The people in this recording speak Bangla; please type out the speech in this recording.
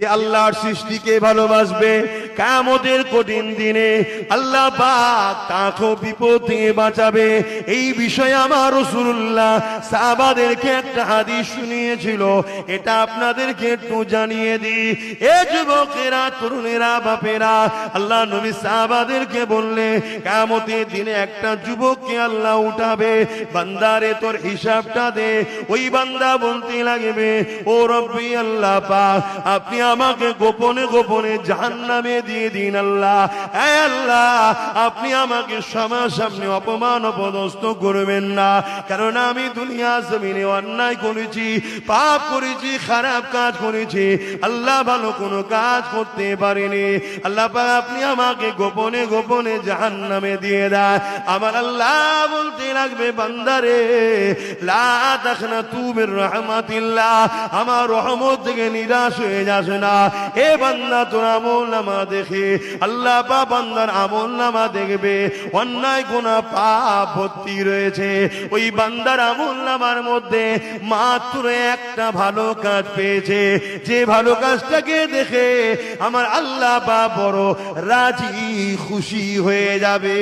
যে আল্লাহর সৃষ্টিকে ভালোবাসবে কামতের কঠিন দিনে আল্লাহ কাকো বিপদ বাঁচাবে। এই বিষয়ে আমার রসুল্লাহ সাহাবাদেরকে একটা হাদিস শুনিয়েছিল। এটা আপনাদেরকে একটু জানিয়ে দিই। এ যুবকেরা, তরুণেরা, বাপেরা, আল্লাহ নবী সাহাবাদেরকে বললে, কামতের দিনে একটা যুবককে আল্লাহ উঠাবে, বান্দারে তোর হিসাবটা দে। ওই বান্দা বলতে লাগবে, ও রব্বি আল্লাহ পাক, আপনি আমাকে গোপনে গোপনে জাহান্নামে দিয়ে দিন আল্লাহ। আল্লাহ, আপনি আমাকে সমাজ সামনে অপমান অপদস্থ করবেন না। কারণ আমি দুনিয়া জমিনে অন্যায় করেছি, পাপ করেছি, খারাপ কাজ করেছি। আল্লাহ ভালো কোনো কাজ করতে পারিনি। আল্লাহ আপনি আমাকে গোপনে গোপনে জাহান্নামে দিয়ে দেয় আমার আল্লাহ বলতে লাগবে বান্দারে তাখনা রহমাতিল্লাহ। আমার রহমত থেকে নিরাশ হয়ে যাস না। এ বান্দা তোর আমল নামা দেখে আল্লাহ বা বান্দার আমল নামা দেখবে। অন্যায় গোনা পাপ ভর্তি রয়েছে। ওই বান্দার আমল নামার মধ্যে মাত্র একটা ভালো কাজ পেয়েছে। যে ভালো কাজটাকে দেখে আমার আল্লাহ বা বড় রাজি খুশি হয়ে যাবে।